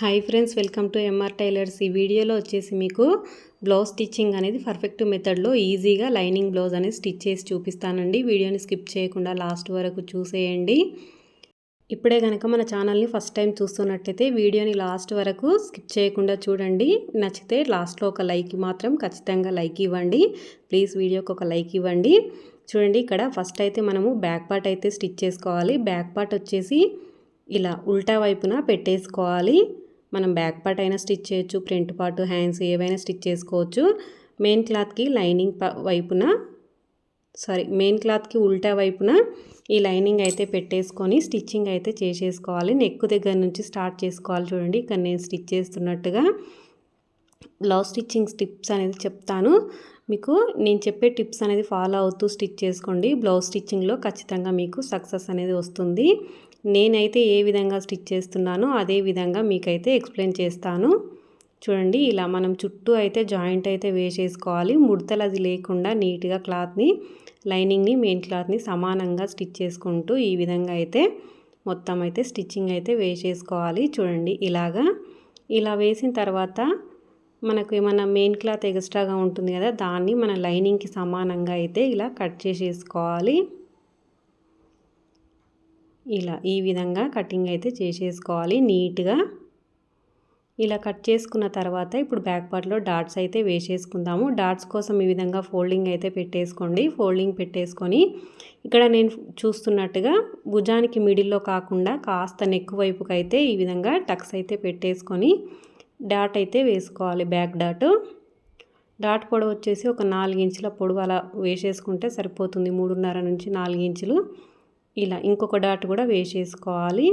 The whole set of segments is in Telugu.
Hi friends welcome to MR tailors ఈ వీడియోలో వచ్చేసి మీకు బ్లౌజ్ స్టిచ్చింగ్ అనేది పర్ఫెక్ట్ మెథడ్లో ఈజీగా లైనింగ్ బ్లౌజ్ అనేది స్టిచ్ చేసి చూపిస్తానండి. వీడియోని స్కిప్ చేయకుండా లాస్ట్ వరకు చూసేయండి. ఇప్పుడే కనుక మన ఛానల్ని ఫస్ట్ టైం చూస్తున్నట్టయితే వీడియోని లాస్ట్ వరకు స్కిప్ చేయకుండా చూడండి. నచ్చితే లాస్ట్లో ఒక లైక్ మాత్రం ఖచ్చితంగా లైక్ ఇవ్వండి. ప్లీజ్ వీడియోకి ఒక లైక్ ఇవ్వండి. చూడండి ఇక్కడ ఫస్ట్ అయితే మనము బ్యాక్ పార్ట్ అయితే స్టిచ్ చేసుకోవాలి. బ్యాక్ పార్ట్ వచ్చేసి ఇలా ఉల్టా వైపున పెట్టేసుకోవాలి. మనం బ్యాక్ పార్ట్ అయినా స్టిచ్ చేయొచ్చు ఫ్రంట్ పార్ట్ హ్యాండ్స్ ఏవైనా స్టిచ్ చేసుకోవచ్చు. మెయిన్ క్లాత్కి లైనింగ్ వైపున సారీ మెయిన్ క్లాత్కి ఉల్టా వైపున ఈ లైనింగ్ అయితే పెట్టేసుకొని స్టిచ్చింగ్ అయితే చేసేసుకోవాలి. నెక్ దగ్గర నుంచి స్టార్ట్ చేసుకోవాలి చూడండి. ఇక్కడ నేను స్టిచ్ చేస్తున్నట్టుగా. బ్లౌజ్ స్టిచ్చింగ్ టిప్స్ అనేది చెప్తాను. మీకు నేను చెప్పే టిప్స్ అనేది ఫాలో అవుతూ స్టిచ్ చేసుకోండి. బ్లౌజ్ స్టిచ్చింగ్లో ఖచ్చితంగా మీకు సక్సెస్ అనేది వస్తుంది. నేనైతే ఏ విధంగా స్టిచ్ చేస్తున్నానో అదే విధంగా మీకైతే ఎక్స్ప్లెయిన్ చేస్తాను. చూడండి ఇలా మనం చుట్టూ అయితే జాయింట్ అయితే వేసేసుకోవాలి. ముడతలు అది లేకుండా నీట్గా క్లాత్ని లైనింగ్ని మెయిన్ క్లాత్ని సమానంగా స్టిచ్ చేసుకుంటూ ఈ విధంగా అయితే మొత్తం అయితే స్టిచ్చింగ్ అయితే వేసేసుకోవాలి. చూడండి ఇలాగా. ఇలా వేసిన తర్వాత మనకు ఏమైనా మెయిన్ క్లాత్ ఎక్స్ట్రాగా ఉంటుంది కదా దాన్ని మన లైనింగ్కి సమానంగా అయితే ఇలా కట్ చేసేసుకోవాలి. ఇలా ఈ విధంగా కటింగ్ అయితే చేసేసుకోవాలి నీట్గా. ఇలా కట్ చేసుకున్న తర్వాత ఇప్పుడు బ్యాక్ పార్ట్లో డాట్స్ అయితే వేసేసుకుందాము. డాట్స్ కోసం ఈ విధంగా ఫోల్డింగ్ అయితే పెట్టేసుకోండి. ఫోల్డింగ్ పెట్టేసుకొని ఇక్కడ నేను చూస్తున్నట్టుగా భుజానికి మిడిల్లో కాకుండా కాస్త నెక్ వైపుకి అయితే ఈ విధంగా టక్స్ అయితే పెట్టేసుకొని డాట్ అయితే వేసుకోవాలి బ్యాక్ డాట్. డాట్ పొడవు వచ్చేసి ఒక నాలుగు ఇంచుల పొడవు అలా వేసేసుకుంటే సరిపోతుంది. మూడున్నర నుంచి నాలుగు ఇంచులు. ఇలా ఇంకొక డాట్ కూడా వేసేసుకోవాలి.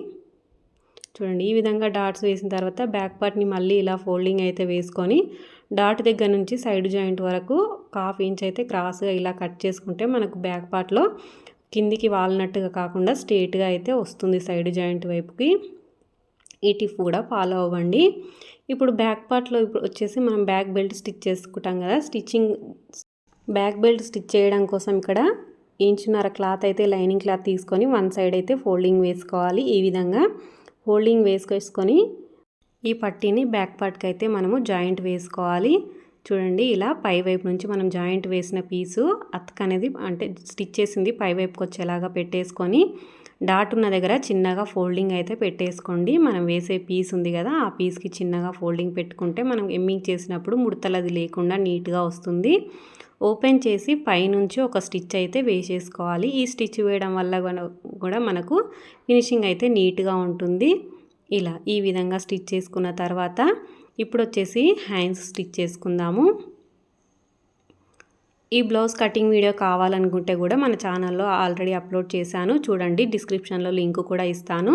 చూడండి ఈ విధంగా డాట్స్ వేసిన తర్వాత బ్యాక్ పార్ట్ని మళ్ళీ ఇలా ఫోల్డింగ్ అయితే వేసుకొని డాట్ దగ్గర నుంచి సైడ్ జాయింట్ వరకు హాఫ్ ఇంచ్ అయితే క్రాస్గా ఇలా కట్ చేసుకుంటే మనకు బ్యాక్ పార్ట్లో కిందికి వాలినట్టుగా కాకుండా స్ట్రేట్గా అయితే వస్తుంది సైడ్ జాయింట్ వైపుకి. ఈ టిప్ కూడా ఫాలో అవ్వండి. ఇప్పుడు బ్యాక్ పార్ట్లో ఇప్పుడు వచ్చేసి మనం బ్యాక్ బెల్ట్ స్టిచ్ చేసుకుంటాం కదా స్టిచ్చింగ్ బ్యాక్ బెల్ట్ స్టిచ్ చేయడం కోసం ఇక్కడ ఇంచున్నర క్లాత్ అయితే లైనింగ్ క్లాత్ తీసుకొని వన్ సైడ్ అయితే ఫోల్డింగ్ వేసుకోవాలి ఈ విధంగా. ఫోల్డింగ్ వేసుకొని ఈ పట్టీని బ్యాక్ పార్ట్కి అయితే మనము జాయింట్ వేసుకోవాలి. చూడండి ఇలా పై వైపు నుంచి మనం జాయింట్ వేసిన పీసు అతక అనేది అంటే స్టిచ్ చేసింది పై వైపుకి వచ్చేలాగా పెట్టేసుకొని డాట్ ఉన్న దగ్గర చిన్నగా ఫోల్డింగ్ అయితే పెట్టేసుకోండి. మనం వేసే పీస్ ఉంది కదా ఆ పీస్కి చిన్నగా ఫోల్డింగ్ పెట్టుకుంటే మనం ఎమ్మింగ్ చేసినప్పుడు ముడతలది లేకుండా నీట్గా వస్తుంది. ఓపెన్ చేసి పైనుంచి ఒక స్టిచ్ అయితే వేసేసుకోవాలి. ఈ స్టిచ్ వేయడం వల్ల కూడా మనకు ఫినిషింగ్ అయితే నీట్గా ఉంటుంది. ఇలా ఈ విధంగా స్టిచ్ చేసుకున్న తర్వాత ఇప్పుడు వచ్చేసి హ్యాండ్స్ స్టిచ్ చేసుకుందాము. ఈ బ్లౌజ్ కటింగ్ వీడియో కావాలనుకుంటే కూడా మన ఛానల్లో ఆల్రెడీ అప్లోడ్ చేశాను. చూడండి డిస్క్రిప్షన్లో లింక్ కూడా ఇస్తాను.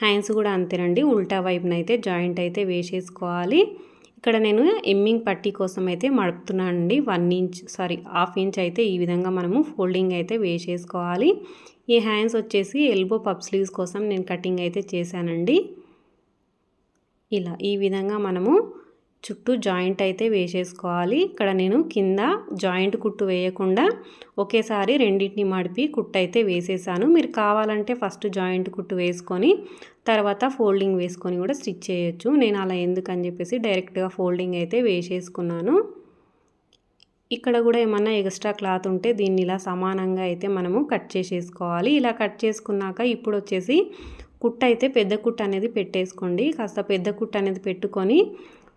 హ్యాండ్స్ కూడా అంతేనండి. ఉల్టా వైపునైతే జాయింట్ అయితే వేసేసుకోవాలి. ఇక్కడ నేను ఎమ్మింగ్ పట్టీ కోసం అయితే మడుపుతున్నానండి one inch sorry half inch అయితే ఈ విధంగా మనము ఫోల్డింగ్ అయితే వేసేసుకోవాలి. ఈ హ్యాండ్స్ వచ్చేసి ఎల్బో పప్ స్లీవ్స్ కోసం నేను కటింగ్ అయితే చేశానండి. ఇలా ఈ విధంగా మనము చుట్టూ జాయింట్ అయితే వేసేసుకోవాలి. ఇక్కడ నేను కింద జాయింట్ కుట్టు వేయకుండా ఒకేసారి రెండింటిని మడిపి కుట్టు అయితే వేసేసాను. మీరు కావాలంటే ఫస్ట్ జాయింట్ కుట్టు వేసుకొని తర్వాత ఫోల్డింగ్ వేసుకొని కూడా స్టిచ్ చేయొచ్చు. నేను అలా ఎందుకని చెప్పేసి డైరెక్ట్గా ఫోల్డింగ్ అయితే వేసేసుకున్నాను. ఇక్కడ కూడా ఏమన్నా ఎక్స్ట్రా క్లాత్ ఉంటే దీన్ని ఇలా సమానంగా అయితే మనము కట్ చేసేసుకోవాలి. ఇలా కట్ చేసుకున్నాక ఇప్పుడు వచ్చేసి కుట్ట అయితే పెద్ద కుట్ట అనేది పెట్టేసుకోండి. కాస్త పెద్ద కుట్ట అనేది పెట్టుకొని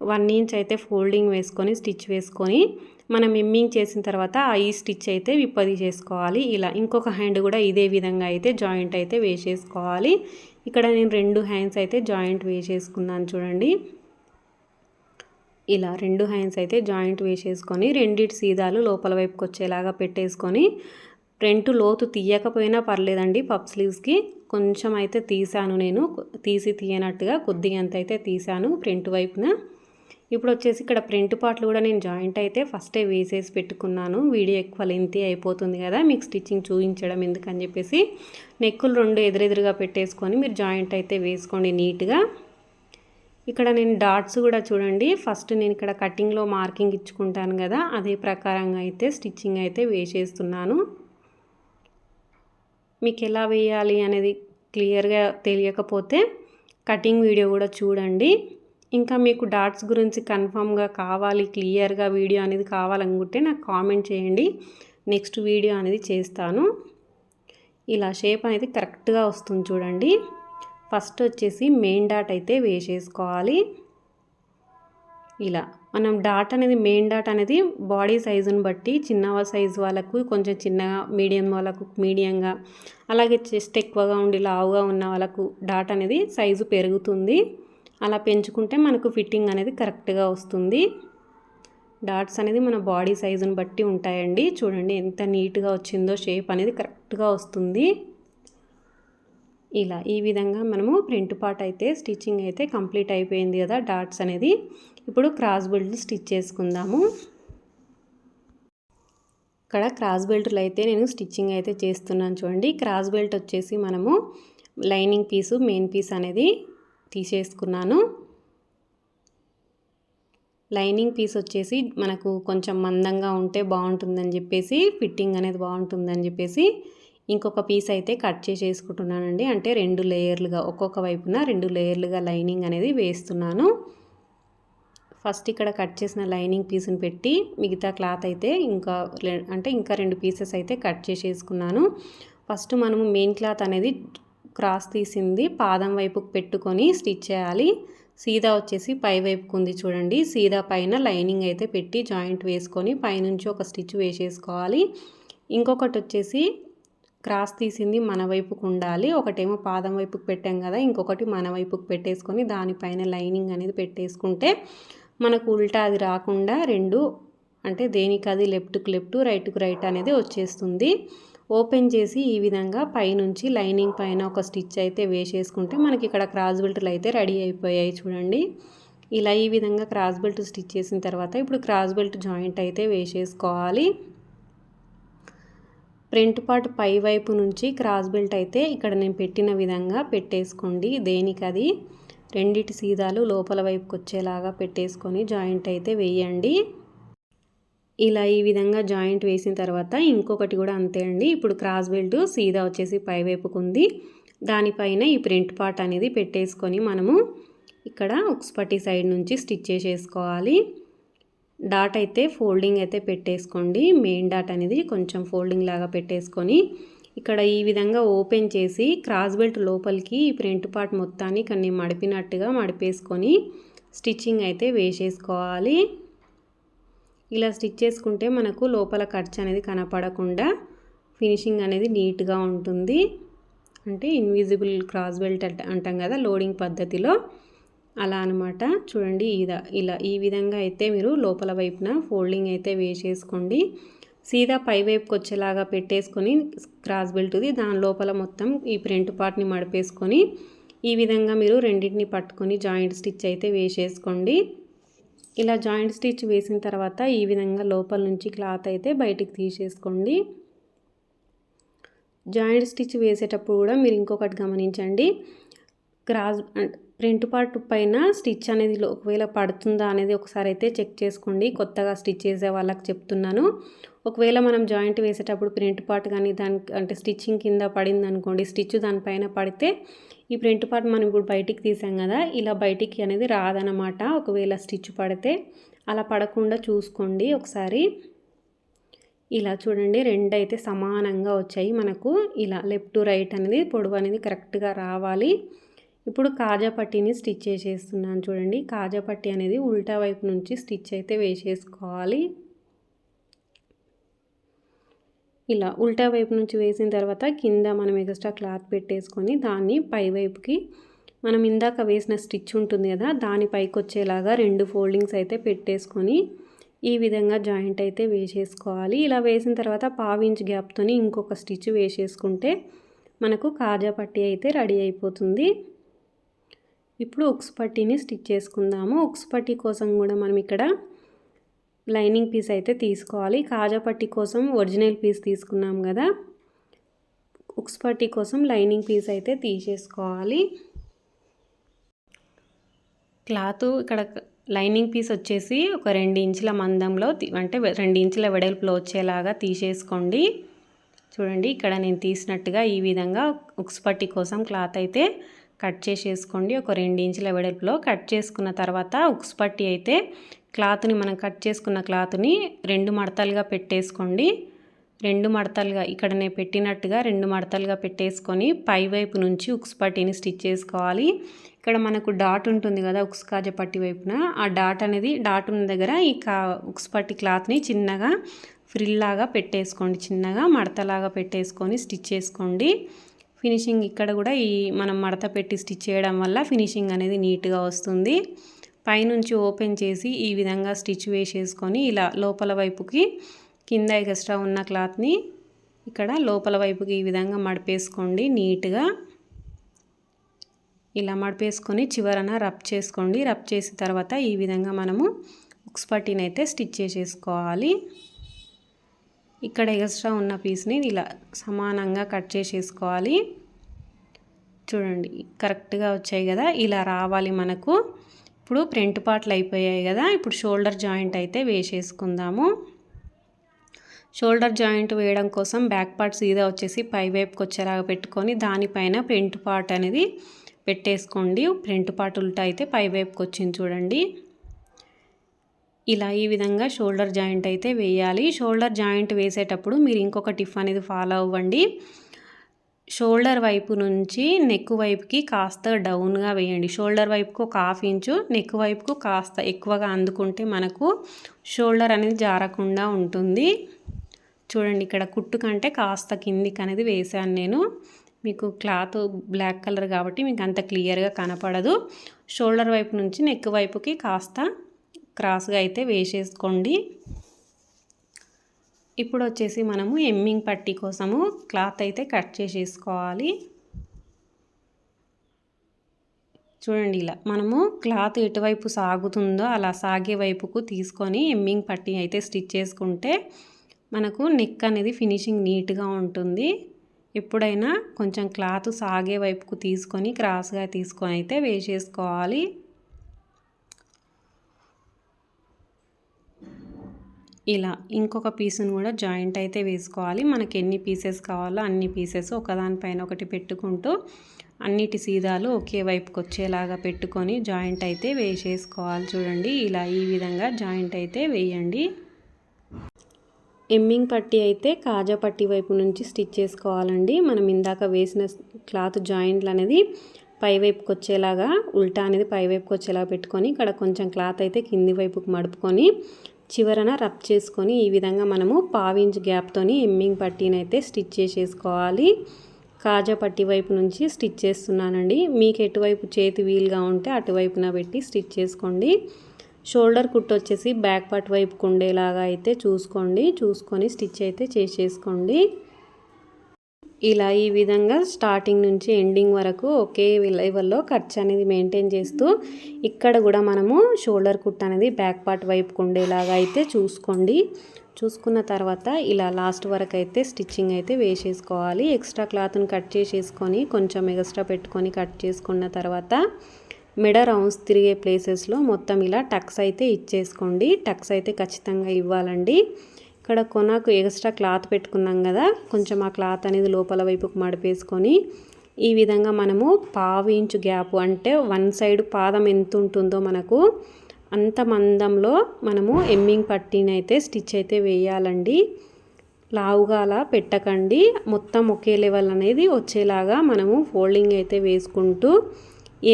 వన్ ఇంచ్ అయితే ఫోల్డింగ్ వేసుకొని స్టిచ్ వేసుకొని మనం ఎమ్మింగ్ చేసిన తర్వాత ఈ స్టిచ్ అయితే విప్పది చేసుకోవాలి. ఇలా ఇంకొక హ్యాండ్ కూడా ఇదే విధంగా అయితే జాయింట్ అయితే వేసేసుకోవాలి. ఇక్కడ నేను రెండు హ్యాండ్స్ అయితే జాయింట్ వేసేసుకున్నాను చూడండి. ఇలా రెండు హ్యాండ్స్ అయితే జాయింట్ వేసేసుకొని రెండిటి సీదాలు లోపల వైపుకి వచ్చేలాగా పెట్టేసుకొని ఫ్రంట్ లోతు తీయకపోయినా పర్లేదండి పప్ స్లీవ్స్కి. కొంచెం అయితే తీసాను నేను తీసి తీయనట్టుగా కొద్దిగా అంత అయితే తీసాను ఫ్రంట్ వైపున. ఇప్పుడు వచ్చేసి ఇక్కడ ప్రింట్ పార్ట్లు కూడా నేను జాయింట్ అయితే ఫస్టే వేసేసి పెట్టుకున్నాను. వీడియో ఎక్కువ లెంతి అయిపోతుంది కదా మీకు స్టిచ్చింగ్ చూపించడం ఎందుకని చెప్పేసి నెక్కులు రెండు ఎదురెదురుగా పెట్టేసుకొని మీరు జాయింట్ అయితే వేసుకోండి నీట్గా. ఇక్కడ నేను డాట్స్ కూడా చూడండి. ఫస్ట్ నేను ఇక్కడ కటింగ్లో మార్కింగ్ ఇచ్చుకుంటాను కదా అదే ప్రకారంగా అయితే స్టిచ్చింగ్ అయితే వేసేస్తున్నాను. మీకు ఎలా వేయాలి అనేది క్లియర్గా తెలియకపోతే కటింగ్ వీడియో కూడా చూడండి. ఇంకా మీకు డాట్స్ గురించి కన్ఫామ్గా కావాలి క్లియర్గా వీడియో అనేది కావాలనుకుంటే నాకు కామెంట్ చేయండి. నెక్స్ట్ వీడియో అనేది చేస్తాను. ఇలా షేప్ అనేది కరెక్ట్గా వస్తుంది చూడండి. ఫస్ట్ వచ్చేసి మెయిన్ డాట్ అయితే వేసేసుకోవాలి. ఇలా మనం డాట్ అనేది మెయిన్ డాట్ అనేది బాడీ సైజుని బట్టి చిన్న సైజు వాళ్ళకు కొంచెం చిన్నగా మీడియం వాళ్ళకు మీడియంగా అలాగే చెస్ట్ ఎక్కువగా ఉండి లావుగా ఉన్న వాళ్ళకు డాట్ అనేది సైజు పెరుగుతుంది. అలా పెంచుకుంటే మనకు ఫిట్టింగ్ అనేది కరెక్ట్గా వస్తుంది. డాట్స్ అనేది మన బాడీ సైజుని బట్టి ఉంటాయండి. చూడండి ఎంత నీట్గా వచ్చిందో షేప్ అనేది కరెక్ట్గా వస్తుంది. ఇలా ఈ విధంగా మనము ప్రింట్ పార్ట్ అయితే స్టిచ్చింగ్ అయితే కంప్లీట్ అయిపోయింది కదా డాట్స్ అనేది. ఇప్పుడు క్రాస్ బెల్ట్ స్టిచ్ చేసుకుందాము. ఇక్కడ క్రాస్ బెల్ట్లు అయితే నేను స్టిచ్చింగ్ అయితే చేస్తున్నాను చూడండి. క్రాస్ బెల్ట్ వచ్చేసి మనము లైనింగ్ పీసు మెయిన్ పీస్ అనేది తీసేసుకున్నాను. లైనింగ్ పీస్ వచ్చేసి మనకు కొంచెం మందంగా ఉంటే బాగుంటుందని చెప్పేసి ఫిట్టింగ్ అనేది బాగుంటుందని చెప్పేసి ఇంకొక పీస్ అయితే కట్ చేసేసుకుంటున్నానండి. అంటే రెండు లేయర్లుగా ఒక్కొక్క వైపున రెండు లేయర్లుగా లైనింగ్ అనేది వేస్తున్నాను. ఫస్ట్ ఇక్కడ కట్ చేసిన లైనింగ్ పీస్ని పెట్టి మిగతా క్లాత్ అయితే ఇంకా అంటే ఇంకా రెండు పీసెస్ అయితే కట్ చేసేసుకున్నాను. ఫస్ట్ మనము మెయిన్ క్లాత్ అనేది క్రాస్ తీసింది. పాదం వైపుకు పెట్టుకొని స్టిచ్ చేయాలి. సీదా వచ్చేసి పై వైపుకు ఉంది చూడండి. సీదా పైన లైనింగ్ అయితే పెట్టి జాయింట్ వేసుకొని పైనుంచి ఒక స్టిచ్ వేసేసుకోవాలి. ఇంకొకటి వచ్చేసి క్రాస్ తీసింది మన వైపుకు ఉండాలి. ఒకటేమో పాదం వైపుకు పెట్టాం కదా ఇంకొకటి మన వైపుకు పెట్టేసుకొని దానిపైన లైనింగ్ అనేది పెట్టేసుకుంటే మనకు ఉల్టా అది రాకుండా రెండు అంటే దేనికి అది లెఫ్ట్కు లెఫ్ట్ రైట్కు రైట్ అనేది వచ్చేస్తుంది. ఓపెన్ చేసి ఈ విధంగా పైనుంచి లైనింగ్ పైన ఒక స్టిచ్ అయితే వేసేసుకుంటే మనకి ఇక్కడ క్రాస్ బెల్ట్లు అయితే రెడీ అయిపోయాయి చూడండి. ఇలా ఈ విధంగా క్రాస్ బెల్ట్ స్టిచ్ చేసిన తర్వాత ఇప్పుడు క్రాస్ బెల్ట్ జాయింట్ అయితే వేసేసుకోవాలి. ఫ్రంట్ పార్ట్ పై వైపు నుంచి క్రాస్ బెల్ట్ అయితే ఇక్కడ నేను పెట్టిన విధంగా పెట్టేసుకోండి. దేనికది రెండిటి సీదాలు లోపల వైపుకి వచ్చేలాగా పెట్టేసుకొని జాయింట్ అయితే వేయండి. ఇలా ఈ విధంగా జాయింట్ వేసిన తర్వాత ఇంకొకటి కూడా అంతే అండి. ఇప్పుడు క్రాస్ బెల్ట్ సీదా వచ్చేసి పై ఉంది. దానిపైన ఈ ప్రింట్ పార్ట్ అనేది పెట్టేసుకొని మనము ఇక్కడ ఉక్స్పట్టి సైడ్ నుంచి స్టిచ్ చేసేసుకోవాలి. డాట్ అయితే ఫోల్డింగ్ అయితే పెట్టేసుకోండి. మెయిన్ డాట్ అనేది కొంచెం ఫోల్డింగ్ లాగా పెట్టేసుకొని ఇక్కడ ఈ విధంగా ఓపెన్ చేసి క్రాస్ బెల్ట్ లోపలికి ఈ ప్రింట్ పార్ట్ మొత్తాన్ని కొన్ని మడిపినట్టుగా మడిపేసుకొని స్టిచ్చింగ్ అయితే వేసేసుకోవాలి. ఇలా స్టిచ్ చేసుకుంటే మనకు లోపల ఖర్చు అనేది కనపడకుండా ఫినిషింగ్ అనేది నీట్గా ఉంటుంది. అంటే ఇన్విజిబుల్ క్రాస్ బెల్ట్ అంటాం కదా లోడింగ్ పద్ధతిలో. అలా అనమాట చూడండి ఇదా ఇలా ఈ విధంగా అయితే మీరు లోపల వైపున ఫోల్డింగ్ అయితే వేసేసుకోండి. సీదా పై వైపుకి వచ్చేలాగా పెట్టేసుకొని క్రాస్ బెల్ట్ది దాని లోపల మొత్తం ఈ ఫ్రంట్ పార్ట్ని మడిపేసుకొని ఈ విధంగా మీరు రెండింటిని పట్టుకొని జాయింట్ స్టిచ్ అయితే వేసేసుకోండి. ఇలా జాయింట్ స్టిచ్ వేసిన తర్వాత ఈ విధంగా లోపల నుంచి క్లాత్ అయితే బయటికి తీసేసుకోండి. జాయింట్ స్టిచ్ వేసేటప్పుడు కూడా మీరు ఇంకొకటి గమనించండి. క్రాస్ ఫ్రంట్ పార్ట్ పైన స్టిచ్ అనేది ఒకవేళ పడుతుందా అనేది ఒకసారి అయితే చెక్ చేసుకోండి. కొత్తగా స్టిచ్ చేసే వాళ్ళకి చెప్తున్నాను. ఒకవేళ మనం జాయింట్ వేసేటప్పుడు ప్రింట్ పార్ట్ కానీ దానికి అంటే స్టిచ్చింగ్ కింద పడింది అనుకోండి స్టిచ్ దానిపైన పడితే ఈ ప్రింట్ పార్ట్ మనం ఇప్పుడు బయటికి తీసాం కదా ఇలా బయటికి అనేది రాదనమాట ఒకవేళ స్టిచ్ పడితే అలా పడకుండా చూసుకోండి ఒకసారి. ఇలా చూడండి రెండు అయితే సమానంగా వచ్చాయి మనకు. ఇలా లెఫ్ట్ రైట్ అనేది పొడవు అనేది కరెక్ట్గా రావాలి. ఇప్పుడు కాజా పట్టీని స్టిచ్ చేసేస్తున్నాను చూడండి. కాజా పట్టీ అనేది ఉల్టా వైపు నుంచి స్టిచ్ అయితే వేసేసుకోవాలి. ఇలా ఉల్టా వైపు నుంచి వేసిన తర్వాత కింద మనం ఎక్స్ట్రా క్లాత్ పెట్టేసుకొని దాన్ని పై వైపుకి మనం ఇందాక వేసిన స్టిచ్ ఉంటుంది కదా దాని పైకి వచ్చేలాగా రెండు ఫోల్డింగ్స్ అయితే పెట్టేసుకొని ఈ విధంగా జాయింట్ అయితే వేసేసుకోవాలి. ఇలా వేసిన తర్వాత పావించ్ గ్యాప్తో ఇంకొక స్టిచ్ వేసేసుకుంటే మనకు కాజా పట్టి అయితే రెడీ అయిపోతుంది. ఇప్పుడు ఉక్స్ పట్టీని స్టిచ్ చేసుకుందాము. ఉక్స్ పట్టీ కోసం కూడా మనం ఇక్కడ లైనింగ్ పీస్ అయితే తీసుకోవాలి. కాజా పట్టీ కోసం ఒరిజినల్ పీస్ తీసుకున్నాం కదా. ఉక్స్ పట్టీ కోసం లైనింగ్ పీస్ అయితే తీసేసుకోవాలి. క్లాత్ ఇక్కడ లైనింగ్ పీస్ వచ్చేసి ఒక రెండు ఇంచుల మందంలో అంటే రెండు ఇంచుల వెడల్పులో వచ్చేలాగా తీసేసుకోండి. చూడండి ఇక్కడ నేను తీసినట్టుగా ఈ విధంగా ఉక్స్ పట్టీ కోసం క్లాత్ అయితే కట్ చేసేసుకోండి. ఒక రెండు ఇంచుల వెడల్పులో కట్ చేసుకున్న తర్వాత ఉక్స్ పట్టి అయితే క్లాత్ని మనం కట్ చేసుకున్న క్లాత్ని రెండు మడతలుగా పెట్టేసుకోండి. రెండు మడతలుగా ఇక్కడ నేను పెట్టినట్టుగా రెండు మడతలుగా పెట్టేసుకొని పై వైపు నుంచి ఉక్స్ పట్టీని స్టిచ్ చేసుకోవాలి. ఇక్కడ మనకు డాట్ ఉంటుంది కదా ఉక్స్ కాజ పట్టి వైపున. ఆ డాట్ అనేది డాట్ ఉన్న దగ్గర ఈ కా ఉక్స్ పట్టి క్లాత్ని చిన్నగా ఫ్రిల్ లాగా పెట్టేసుకోండి. చిన్నగా మడతలాగా పెట్టేసుకొని స్టిచ్ చేసుకోండి. ఫినిషింగ్ ఇక్కడ కూడా ఈ మనం మడత పెట్టి స్టిచ్ చేయడం వల్ల ఫినిషింగ్ అనేది నీట్గా వస్తుంది. పైనుంచి ఓపెన్ చేసి ఈ విధంగా స్టిచ్ వేసేసుకొని ఇలా లోపల వైపుకి కింద ఎక్స్ట్రా ఉన్న క్లాత్ని ఇక్కడ లోపల వైపుకి ఈ విధంగా మడిపేసుకోండి నీట్గా. ఇలా మడిపేసుకొని చివరన రబ్ చేసుకోండి. రబ్ చేసిన తర్వాత ఈ విధంగా మనము ఉక్స్ పట్టీని అయితే స్టిచ్ చేసేసుకోవాలి. ఇక్కడ ఎక్స్ట్రా ఉన్న పీస్ని ఇలా సమానంగా కట్ చేసేసుకోవాలి. చూడండి కరెక్ట్గా వచ్చాయి కదా ఇలా రావాలి మనకు. ఇప్పుడు ఫ్రంట్ పార్ట్లు అయిపోయాయి కదా ఇప్పుడు షోల్డర్ జాయింట్ అయితే వేసేసుకుందాము. షోల్డర్ జాయింట్ వేయడం కోసం బ్యాక్ పార్ట్ సీదా వచ్చేసి పై వైపుకి వచ్చేలాగా పెట్టుకొని దానిపైన ఫ్రంట్ పార్ట్ అనేది పెట్టేసుకోండి. ఫ్రంట్ పార్ట్ ఉల్టా అయితే పై వైపుకి వచ్చింది చూడండి. ఇలా ఈ విధంగా షోల్డర్ జాయింట్ అయితే వేయాలి. షోల్డర్ జాయింట్ వేసేటప్పుడు మీరు ఇంకొక టిఫ్ అనేది ఫాలో అవ్వండి. షోల్డర్ వైపు నుంచి నెక్ వైపుకి కాస్త డౌన్గా వేయండి. షోల్డర్ వైపుకు ఒక హాఫ్ ఇంచు నెక్ వైపుకు కాస్త ఎక్కువగా అందుకుంటే మనకు షోల్డర్ అనేది జారకుండా ఉంటుంది. చూడండి ఇక్కడ కుట్టు కంటే కాస్త కిందికి అనేది వేసాను నేను. మీకు క్లాత్ బ్లాక్ కలర్ కాబట్టి మీకు అంత క్లియర్గా కనపడదు. షోల్డర్ వైపు నుంచి నెక్ వైపుకి కాస్త క్రాస్గా అయితే వేసేసుకోండి. ఇప్పుడు వచ్చేసి మనము ఎమ్మింగ్ పట్టీ కోసము క్లాత్ అయితే కట్ చేసేసుకోవాలి. చూడండి ఇలా మనము క్లాత్ ఎటువైపు సాగుతుందో అలా సాగే వైపుకు తీసుకొని ఎమ్మింగ్ పట్టీ అయితే స్టిచ్ చేసుకుంటే మనకు నెక్ అనేది ఫినిషింగ్ నీట్గా ఉంటుంది. ఎప్పుడైనా కొంచెం క్లాత్ సాగే వైపుకు తీసుకొని క్రాస్గా తీసుకొని అయితే వేసేసుకోవాలి. ఇలా ఇంకొక పీస్ని కూడా జాయింట్ అయితే వేసుకోవాలి. మనకి ఎన్ని పీసెస్ కావాలో అన్ని పీసెస్ ఒకదానిపైన ఒకటి పెట్టుకుంటూ అన్నిటి సీదాలు ఒకే వైపుకి వచ్చేలాగా పెట్టుకొని జాయింట్ అయితే వేసేసుకోవాలి చూడండి. ఇలా ఈ విధంగా జాయింట్ అయితే వేయండి. ఎమ్మింగ్ పట్టి అయితే కాజా పట్టి వైపు నుంచి స్టిచ్ చేసుకోవాలండి. మనం ఇందాక వేసిన క్లాత్ జాయింట్లు అనేది పై వైపుకి వచ్చేలాగా ఉల్టా అనేది పై వైపుకి వచ్చేలాగా పెట్టుకొని ఇక్కడ కొంచెం క్లాత్ అయితే కింది వైపుకి మడుపుకొని చివరన రబ్ చేసుకొని ఈ విధంగా మనము పావించ్ గ్యాప్తోని ఎమ్మింగ్ పట్టీని అయితే స్టిచ్ చేసేసుకోవాలి. కాజా పట్టి వైపు నుంచి స్టిచ్ చేస్తున్నానండి. మీకు ఎటువైపు చేతి వీలుగా ఉంటే అటువైపున పెట్టి స్టిచ్ చేసుకోండి. షోల్డర్ కుట్టు వచ్చేసి బ్యాక్ పార్ట్ వైపుకు ఉండేలాగా అయితే చూసుకోండి. చూసుకొని స్టిచ్ అయితే చేసేసుకోండి. ఇలా ఈ విధంగా స్టార్టింగ్ నుంచి ఎండింగ్ వరకు ఒకే లెవెల్లో ఖర్చు అనేది మెయింటైన్ చేస్తూ ఇక్కడ కూడా మనము షోల్డర్ కుట్ అనేది బ్యాక్ పార్ట్ వైపుకు ఉండేలాగా అయితే చూసుకోండి. చూసుకున్న తర్వాత ఇలా లాస్ట్ వరకు అయితే స్టిచ్చింగ్ అయితే వేసేసుకోవాలి. ఎక్స్ట్రా క్లాత్ని కట్ చేసేసుకొని కొంచెం ఎక్స్ట్రా పెట్టుకొని కట్ చేసుకున్న తర్వాత మెడ రౌండ్స్ తిరిగే ప్లేసెస్లో మొత్తం ఇలా టక్స్ అయితే ఇచ్చేసుకోండి. టక్స్ అయితే ఖచ్చితంగా ఇవ్వాలండి. ఇక్కడ కొనకు ఎక్స్ట్రా క్లాత్ పెట్టుకున్నాం కదా. కొంచెం ఆ క్లాత్ అనేది లోపల వైపుకు మడిపేసుకొని ఈ విధంగా మనము పావు ఇంచు గ్యాప్ అంటే వన్ సైడ్ పాదం ఎంత ఉంటుందో మనకు అంత మందంలో మనము ఎమ్మింగ్ పట్టీని అయితే స్టిచ్ అయితే వేయాలండి. లావుగా అలా పెట్టకండి. మొత్తం ఒకే లెవెల్ అనేది వచ్చేలాగా మనము ఫోల్డింగ్ అయితే వేసుకుంటూ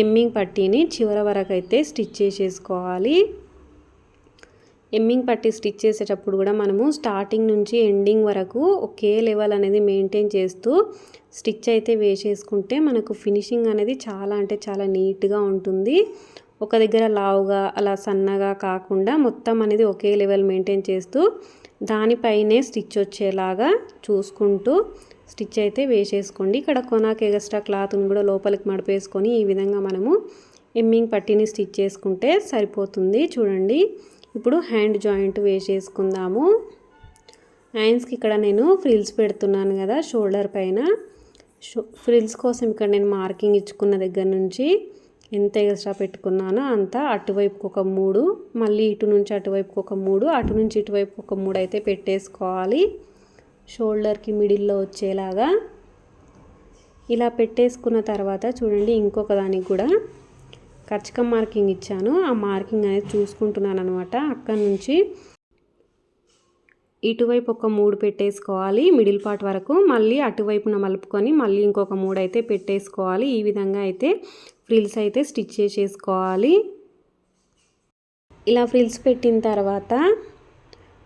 ఎమ్మింగ్ పట్టీని చివరి వరకు అయితే స్టిచ్ చేసేసుకోవాలి. ఎమ్మింగ్ పట్టి స్టిచ్ చేసేటప్పుడు కూడా మనము స్టార్టింగ్ నుంచి ఎండింగ్ వరకు ఒకే లెవెల్ అనేది మెయింటైన్ చేస్తూ స్టిచ్ అయితే వేసేసుకుంటే మనకు ఫినిషింగ్ అనేది చాలా అంటే చాలా నీట్గా ఉంటుంది. ఒక దగ్గర లావుగా అలా సన్నగా కాకుండా మొత్తం అనేది ఒకే లెవెల్ మెయింటైన్ చేస్తూ దానిపైనే స్టిచ్ వచ్చేలాగా చూసుకుంటూ స్టిచ్ అయితే వేసేసుకోండి. ఇక్కడ కొనాకి ఎగస్ట్రా క్లాత్ని కూడా లోపలికి మడిపేసుకొని ఈ విధంగా మనము ఎమ్మింగ్ పట్టిని స్టిచ్ చేసుకుంటే సరిపోతుంది. చూడండి. ఇప్పుడు హ్యాండ్ జాయింట్ వేసేసుకుందాము. హ్యాండ్స్కి ఇక్కడ నేను ఫ్రిల్స్ పెడుతున్నాను కదా షోల్డర్ పైన. ఫ్రిల్స్ కోసం ఇక్కడ నేను మార్కింగ్ ఇచ్చుకున్న దగ్గర నుంచి ఎంత ఎక్స్ట్రా పెట్టుకున్నానో అంత అటువైపుకి ఒక మూడు మళ్ళీ ఇటు నుంచి అటువైపుకి ఒక మూడు అటు నుంచి ఇటువైపు ఒక మూడు అయితే పెట్టేసుకోవాలి. షోల్డర్కి మిడిల్లో వచ్చేలాగా. ఇలా పెట్టేసుకున్న తర్వాత చూడండి ఇంకొక దానికి కూడా కచ్చకం మార్కింగ్ ఇచ్చాను. ఆ మార్కింగ్ అనేది చూసుకుంటున్నాను అనమాట అక్కడ నుంచి ఇటువైపు ఒక మూడు పెట్టేసుకోవాలి మిడిల్ పార్ట్ వరకు. మళ్ళీ అటువైపున మలుపుకొని మళ్ళీ ఇంకొక మూడు అయితే పెట్టేసుకోవాలి. ఈ విధంగా అయితే ఫ్రిల్స్ అయితే స్టిచ్ చేసేసుకోవాలి. ఇలా ఫ్రిల్స్ పెట్టిన తర్వాత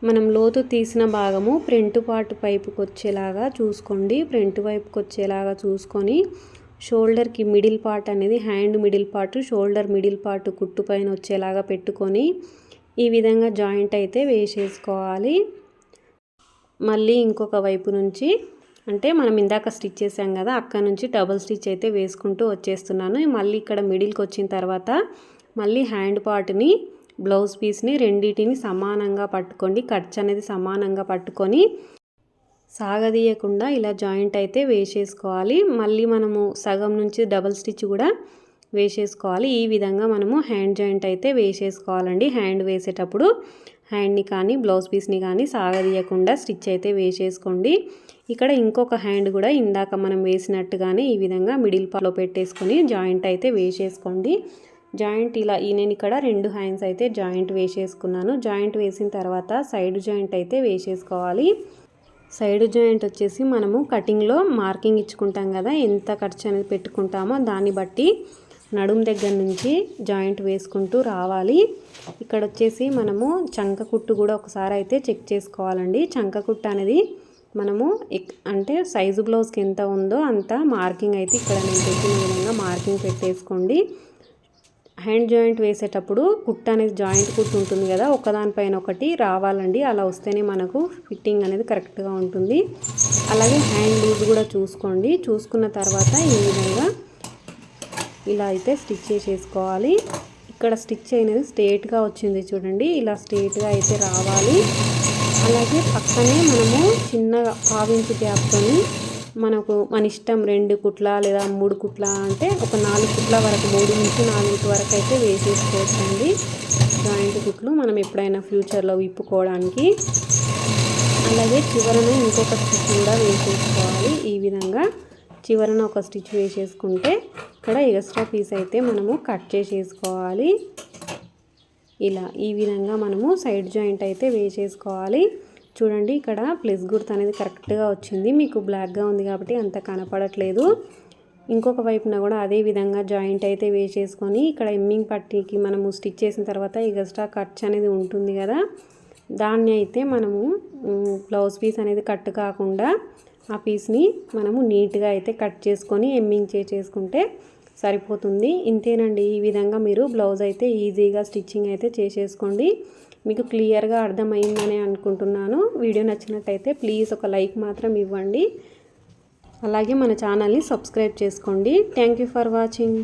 మనం లోతు తీసిన భాగము ఫ్రంట్ పార్ట్ పైపుకి వచ్చేలాగా చూసుకోండి. ఫ్రంట్ వైపుకి వచ్చేలాగా చూసుకొని షోల్డర్కి మిడిల్ పార్ట్ అనేది hand middle part shoulder middle part కుట్టు పైన వచ్చేలాగా పెట్టుకొని ఈ విధంగా జాయింట్ అయితే వేసేసుకోవాలి. మళ్ళీ ఇంకొక వైపు నుంచి అంటే మనం ఇందాక స్టిచ్ చేసాం కదా అక్కడ నుంచి డబుల్ స్టిచ్ అయితే వేసుకుంటూ వచ్చేస్తున్నాను. మళ్ళీ ఇక్కడ మిడిల్కి వచ్చిన తర్వాత మళ్ళీ హ్యాండ్ పార్ట్ని బ్లౌజ్ పీస్ని రెండింటిని సమానంగా పట్టుకోండి. ఖర్చు అనేది సమానంగా పట్టుకొని సాగదీయకుండా ఇలా జాయింట్ అయితే వేసేసుకోవాలి. మళ్ళీ మనము సగం నుంచి డబల్ స్టిచ్ కూడా వేసేసుకోవాలి. ఈ విధంగా మనము హ్యాండ్ జాయింట్ అయితే వేసేసుకోవాలండి. హ్యాండ్ వేసేటప్పుడు హ్యాండ్ని కానీ బ్లౌజ్ పీస్ని కానీ సాగదీయకుండా స్టిచ్ అయితే వేసేసుకోండి. ఇక్కడ ఇంకొక హ్యాండ్ కూడా ఇందాక మనం వేసినట్టుగానే ఈ విధంగా మిడిల్ పాలో పెట్టేసుకొని జాయింట్ అయితే వేసేసుకోండి. జాయింట్ ఇలా నేను ఇక్కడ రెండు హ్యాండ్స్ అయితే జాయింట్ వేసేసుకున్నాను. జాయింట్ వేసిన తర్వాత సైడ్ జాయింట్ అయితే వేసేసుకోవాలి. సైడ్ జాయింట్ వచ్చేసి మనము కటింగ్లో మార్కింగ్ ఇచ్చుకుంటాం కదా ఎంత ఖర్చు అనేది పెట్టుకుంటామో దాన్ని బట్టి నడుం దగ్గర నుంచి జాయింట్ వేసుకుంటూ రావాలి. ఇక్కడ వచ్చేసి మనము చంక కుట్టు కూడా ఒకసారి అయితే చెక్ చేసుకోవాలండి. చంక కుట్టు అనేది మనము అంటే సైజు బ్లౌజ్కి ఎంత ఉందో అంత మార్కింగ్ అయితే ఇక్కడ నేను పెట్టిన విధంగా మార్కింగ్ పెట్టేసుకోండి. హ్యాండ్ జాయింట్ వేసేటప్పుడు కుట్ట అనేది జాయింట్ కుట్ ఉంటుంది కదా ఒకదానిపైన ఒకటి రావాలండి. అలా వస్తేనే మనకు ఫిట్టింగ్ అనేది కరెక్ట్గా ఉంటుంది. అలాగే హ్యాండ్ లూజ్ కూడా చూసుకోండి. చూసుకున్న తర్వాత ఈ విధంగా ఇలా అయితే స్టిచ్ చేసేసుకోవాలి. ఇక్కడ స్టిచ్ అయినది స్ట్రేట్గా వచ్చింది చూడండి. ఇలా స్ట్రేట్గా అయితే రావాలి. అలాగే పక్కనే మనము చిన్నగా పావించి గ్యాప్తో మనకు మన ఇష్టం రెండు కుట్ల లేదా మూడు కుట్ల అంటే ఒక నాలుగు కుట్ల వరకు మూడు నుంచి నాలుగు వరకు అయితే వేసేసుకోవచ్చండి. జాయింట్ కుట్లు మనం ఎప్పుడైనా ఫ్యూచర్లో విప్పుకోవడానికి. అలాగే చివరన ఇంకొక స్టిచ్ కూడా వేసేసుకోవాలి. ఈ విధంగా చివరన ఒక స్టిచ్ వేసేసుకుంటే ఇక్కడ ఎక్స్ట్రా పీస్ అయితే మనము కట్ చేసేసుకోవాలి. ఇలా ఈ విధంగా మనము సైడ్ జాయింట్ అయితే వేసేసుకోవాలి. చూడండి ఇక్కడ ప్లస్ గుర్తు అనేది కరెక్ట్గా వచ్చింది. మీకు బ్లాక్గా ఉంది కాబట్టి అంత కనపడట్లేదు. ఇంకొక వైపున కూడా అదే విధంగా జాయింట్ అయితే వేసేసుకొని ఇక్కడ ఎమ్మింగ్ పట్టీకి మనము స్టిచ్ చేసిన తర్వాత ఎగస్ట్రా ఖర్చు అనేది ఉంటుంది కదా దాన్ని అయితే మనము బ్లౌజ్ పీస్ అనేది కట్ కాకుండా ఆ పీస్ని మనము నీట్గా అయితే కట్ చేసుకొని ఎమ్మింగ్ చేసుకుంటే సరిపోతుంది. ఇంతేనండి. ఈ విధంగా మీరు బ్లౌజ్ అయితే ఈజీగా స్టిచ్చింగ్ అయితే చేసేసుకోండి. మీకు క్లియర్గా అర్థమైందని అనుకుంటున్నాను. వీడియో నచ్చినట్టయితే ప్లీజ్ ఒక లైక్ మాత్రం ఇవ్వండి. అలాగే మన ఛానల్ని సబ్స్క్రైబ్ చేసుకోండి. Thank for watching.